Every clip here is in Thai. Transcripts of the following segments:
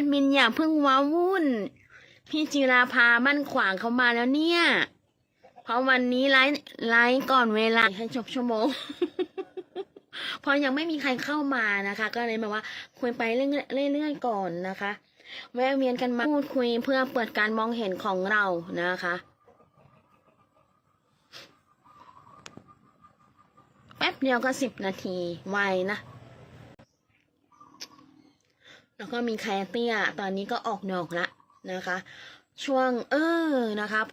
ดมินอย่าเพิ่งว้าวุ่น พี่จิราภามั่นขวางเขามาแล้วเนี่ย เพราะวันนี้ไลฟ์ไลฟ์ก่อนเวลาให้จบชั่วโมง เพราะยังไม่มีใครเข้ามานะคะ ก็เลยแบบว่าคุยไปเรื่อยๆเรื่อยๆก่อนนะคะ แวะเวียนกันมาพูดคุยเพื่อเปิดการมองเห็นของเรานะคะแป๊บเดียวก็สิบนาทีไวนะ แล้วก็มีแคเตียตอนนี้ก็ออกดอกละนะคะ ช่วงเออนะครับ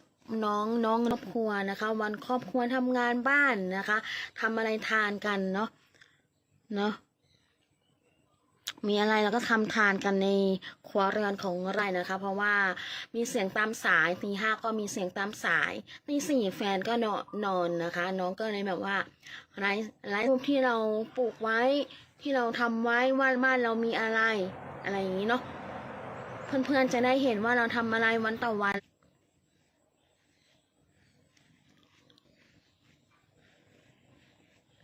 น้องน้องครอบครัวนะคะ วันครอบครัวทำงานบ้านนะคะ ทำอะไรทานกันเนาะเนาะมีอะไรเราก็ทำทานกันในครัวเรือนของเรานะคะ เพราะว่ามีเสียงตามสายตีห้าก็มีเสียงตามสายตีสี่แฟนก็นอนนอนนะคะ น้องก็เลยแบบว่าไลฟ์ไลฟ์รูปที่เราปลูกไว้ที่เราทำไว้ว่าบ้านเรามีอะไร อะไรอย่างนี้เนาะเพื่อนๆจะได้เห็นว่าเราทำอะไรวันต่อวัน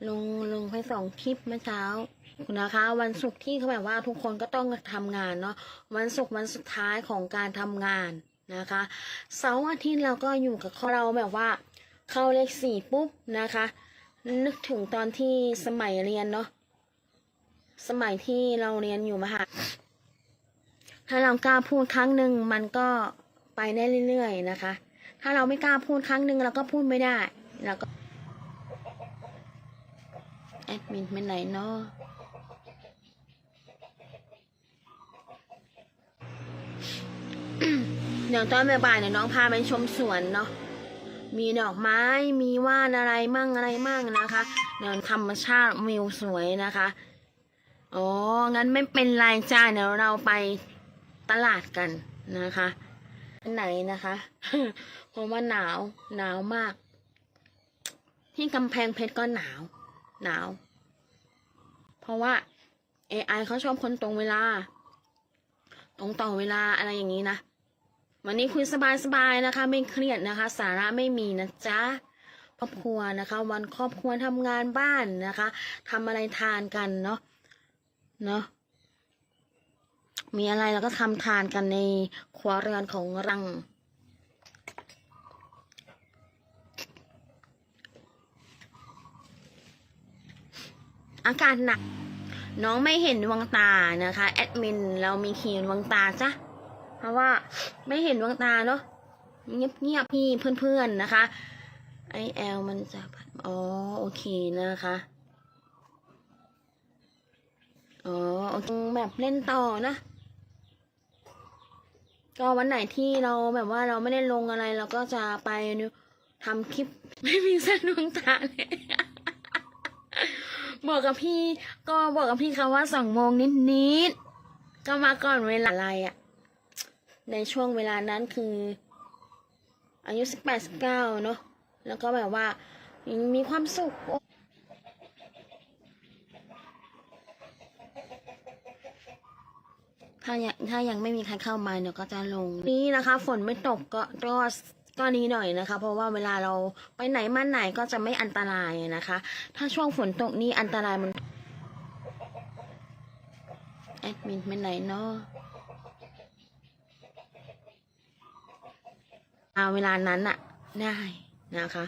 ลงลงไปสองคลิปเมื่อเช้านะคะ วันศุกร์ที่เขาแบบว่าทุกคนก็ต้องทำงานเนาะวันศุกร์วันสุดท้ายของการทำงานนะคะเสาร์อาทิตย์เราก็อยู่กับเราแบบว่า เข้าเลขสี่ปุ๊บนะคะ นึกถึงตอนที่สมัยเรียนเนาะสมัยที่เราเรียนอยู่มหา ถ้าเรากล้าพูดครั้งหนึ่งมันก็ไปได้เรื่อยๆนะคะ ถ้าเราไม่กล้าพูดครั้งหนึ่งเราก็พูดไม่ได้เราก็แอดมินเป็นไหนเนาะเดี๋ยวตอนบ่ายๆเนี่ยน้องพาไปชมสวนเนาะ มีดอกไม้ มีว่านอะไรมั่งอะไรมั่งนะคะ เดี๋ยวธรรมชาติวิวสวยนะคะ อ๋อ งั้นไม่เป็นไรจ้าเดี๋ยวเราไป ตลาดกันนะคะไหนนะคะเพราะว่าหนาวหนาวมาก ที่กำแพงเพชรก็หนาว หนาว เพราะว่า AI เขาชอบคนตรงเวลา ตรงต่อเวลาอะไรอย่างนี้นะวันนี้คุยสบายๆนะคะ ไม่เครียดนะคะ สาระไม่มีนะจ๊ะครอบครัวนะคะ วันครอบครัวทำงานบ้านนะคะทำอะไรทานกันเนาะเนาะ มีอะไรเราก็ทำทานกันในครัวเรือนของรัง อากาศหนัก น้องไม่เห็นดวงตานะคะ แอดมินเรามีขีดดวงตาจ้ะเพราะว่าไม่เห็นดวงตาเนาะเงียบเงียบๆพี่เพื่อนๆนะคะ ไอแอลมันจะพัดอ๋อโอเคนะคะอ๋อแบบเล่นต่อนะ ก็วันไหนที่เราแบบว่าเราไม่ได้ลงอะไรเราก็จะไปทำคลิปไม่มีสนดวงตาเลยบอกกับพี่ก็บอกกับพี่เขาว่าสองโมงนิดๆก็มาก่อนเวลาอะไรอะในช่วงเวลานั้นคือ อายุสิบแปดสิบเก้าเนาะแล้วก็แบบว่ามีความสุข ถ้ายังถ้ายังไม่มีใครเข้ามาเดี๋ยวก็จะลง นี่นะคะ ฝนไม่ตกก็ก็ก็นี้หน่อยนะคะ เพราะว่าเวลาเราไปไหนมาไหนก็จะไม่อันตรายนะคะ ถ้าช่วงฝนตกนี่อันตรายมันแอดมินเป็นไหนเนาะเอาเวลานั้นอะได้นะคะ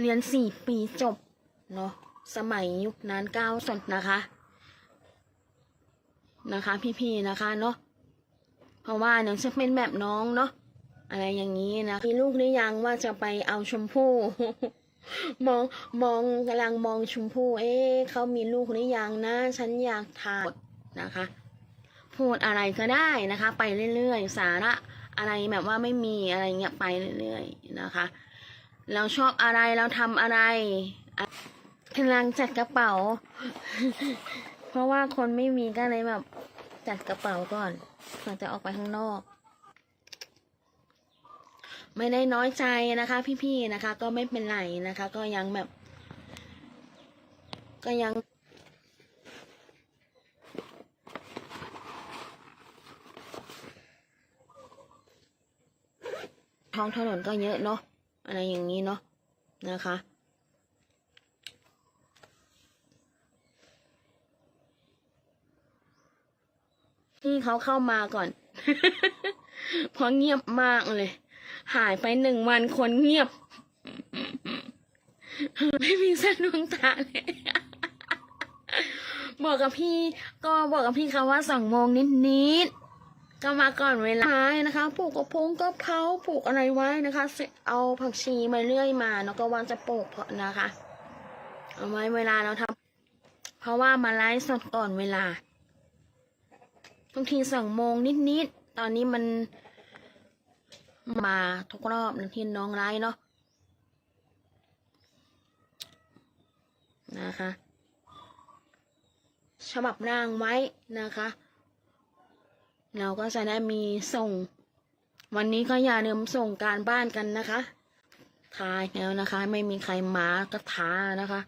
เรียนสี่ปีจบเนาะสมัยยุคนั้นก้าวสดนะคะ นะคะ พี่ๆนะคะเนาะเพราะว่าเดี๋ยวจะเป็นแบบน้องเนาะอะไรอย่างนี้นะมีลูกหรือยังว่าจะไปเอาชมพู่มองมองกำลังมองชมพู่เอ๊ะเขามีลูกหรือยังนะ ฉันอยากทานนะคะ พูดอะไรก็ได้นะคะ ไปเรื่อยๆ สาระอะไรแบบว่าไม่มีอะไรเงี้ยไปเรื่อยๆนะคะ เราชอบอะไรเราทำอะไรกำลังจัดกระเป๋า เพราะว่าคนไม่มีก็เลยแบบ จัดกระเป๋าก่อนก่อนจะออกไปข้างนอก ไม่ได้น้อยใจนะคะ พี่ๆนะคะ ก็ไม่เป็นไรนะคะ ก็ยังแบบ ก็ยังท้องถนนก็เยอะเนาะอะไรอย่างนี้เนาะนะคะ พี่เขาเข้ามาก่อน เพราะเงียบมากเลย หายไปหนึ่งวันคนเงียบ ไม่มีสักดวงตาเลยบอกกับพี่ก็บอกกับพี่เขาว่าสองโมงนิดๆก็มาก่อนเวลาไม้นะคะปลูกกระพงก็เพาปลูกอะไรไว้นะคะเเอาผักชีมาเรื่อยมาแล้วก็วางจะปลูกเพาะนะคะ เอาไว้เวลาเราทำเพราะว่ามาไลฟ์สดก่อนเวลา บางทีสองโมงนิดๆ ตอนนี้มัน มาทุกรอบนะที่น้องไลฟ์เนาะนะคะฉบับร่างไว้นะคะ เราก็จะได้มีส่ง วันนี้ก็อย่าลืมส่งการบ้านกันนะคะทายแล้วนะคะ ไม่มีใครมาก็ท้านะคะ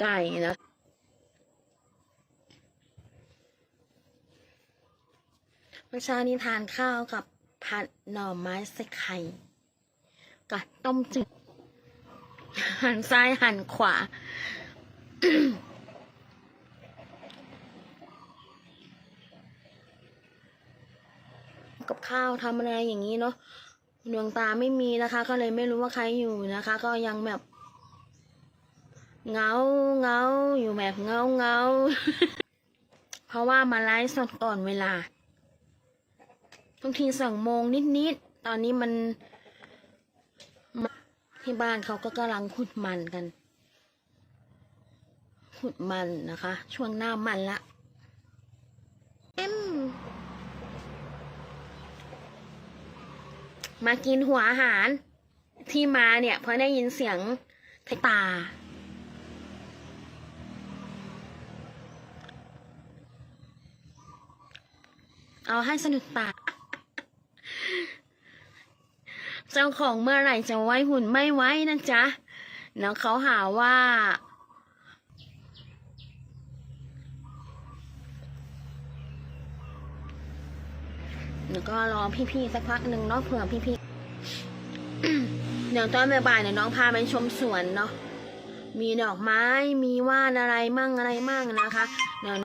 ไก่นะ เมื่อเช้านี้ทานข้าวกับผัดหน่อไม้ใส่ไข่กับต้มจืดหันซ้ายหันขวา กับข้าวทำอะไรอย่างนี้เนาะดวงตาไม่มีนะคะ ก็เลยไม่รู้ว่าใครอยู่นะคะ ก็ยังแบบเงาเงาอยู่แบบเงาเงาเพราะว่ามาไลฟ์สดก่อนเวลา บางทีสองโมงนิดๆ ตอนนี้มันที่บ้านเขาก็กำลังขุดมันกัน ขุดมันนะคะ ช่วงหน้ามันละเอ็มมากินหัวอาหารที่มาเนี่ย เพราะได้ยินเสียงเพตา เอาให้สนุกปาก เจ้าของเมื่อไหร่จะไว้หุ่นไม่ไว้นะจ๊ะแล้วเขาหาว่า แล้วก็รอพี่ๆสักพักหนึ่งเนาะเผื่อพี่ๆเดี๋ยวตอนบ่ายๆเนี่ยน้องพาไปชมสวนเนาะ มีดอกไม้ มีว่านอะไรมั่งอะไรมั่งนะคะเดี๋ยว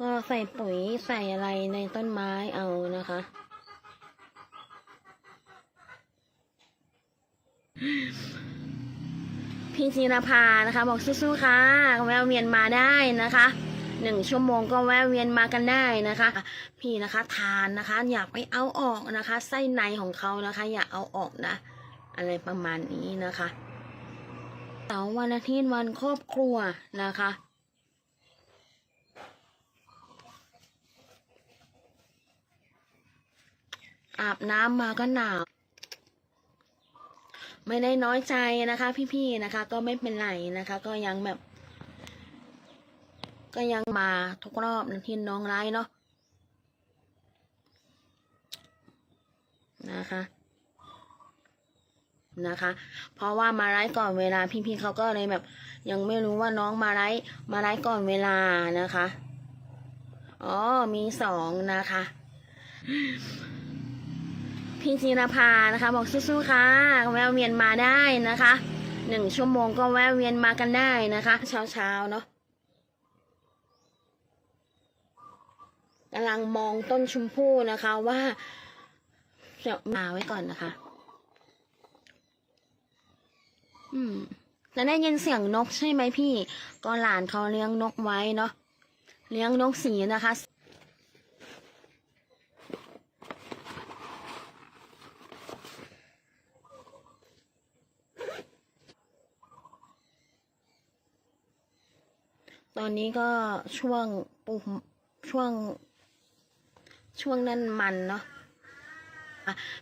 ก็ใส่ปุ๋ยใส่อะไรในต้นไม้เอานะคะ พี่จีรภานะคะ บอกสู้ๆค่ะแวะเวียนมาได้นะคะหนึ่งชั่วโมงก็แวะเวียนมากันได้นะคะ พี่นะคะทานนะคะ อย่าไปเอาออกนะคะ ไส้ในของเขานะคะ อย่าเอาออกนะ อะไรประมาณนี้นะคะเสาร์วันอาทิตย์วันครอบครัวนะคะอาบน้ำมาก็หนาว ไม่ได้น้อยใจนะคะ พี่ๆนะคะ ก็ไม่เป็นไรนะคะ ก็ยังแบบ ก็ยังมาทุกรอบนะที่น้องไลฟ์เนาะนะคะนะคะ เพราะว่ามาไลฟ์ก่อนเวลาพี่ๆเขาก็เลยแบบ ยังไม่รู้ว่าน้องมาไลฟ์มาไลฟ์ก่อนเวลานะคะอ๋อมีสองนะคะ พี่จีรภานะคะ บอกสู้ๆค่ะแวะเวียนมาได้นะคะหนึ่งชั่วโมงก็แวะเวียนมากันได้นะคะ เช้าๆเนาะกำลังมองต้นชมพู่นะคะว่าจะมาไว้ก่อนนะคะ อืมจะได้ยินเสียงนกใช่ไหมพี่ ก็หลานเขาเลี้ยงนกไว้เนาะเลี้ยงนกสีนะคะ ตอนนี้ก็ช่วงปลูกช่วง ช่วงนั้นมันเนาะ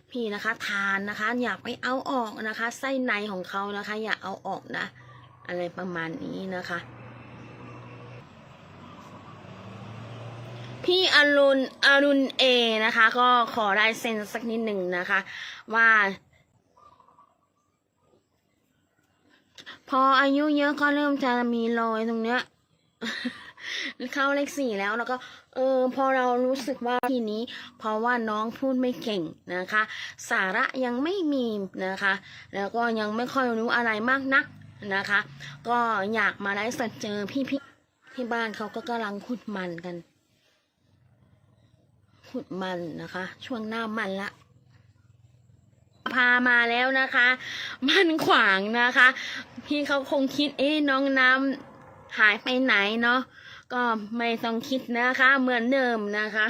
พี่นะคะทานนะคะ อย่าไปเอาออกนะคะ ไส้ในของเขานะคะ อย่าเอาออกนะ อะไรประมาณนี้นะคะ พี่อรุณอรุณเอนะคะ ก็ขอลายเซ็นสักนิดหนึ่งนะคะ ว่า พออายุเยอะก็เริ่มจะมีรอยตรงเนี้ย เข้าเลขสี่แล้วแล้วก็ เออพอเรารู้สึกว่าทีนี้ เพราะว่าน้องพูดไม่เก่งนะคะ สาระยังไม่มีนะคะ แล้วก็ยังไม่ค่อยรู้อะไรมากนักนะคะ ก็อยากมาไลฟ์สดเจอพี่พี่ที่บ้านเขาก็กำลังขุดมันกันขุดมันนะคะ ช่วงหน้ามันละพามาแล้วนะคะ มันขวางนะคะ พี่เขาคงคิดเอ๊น้องน้ำ หายไปไหนเนาะก็ไม่ต้องคิดนะคะ เหมือนเดิมนะคะ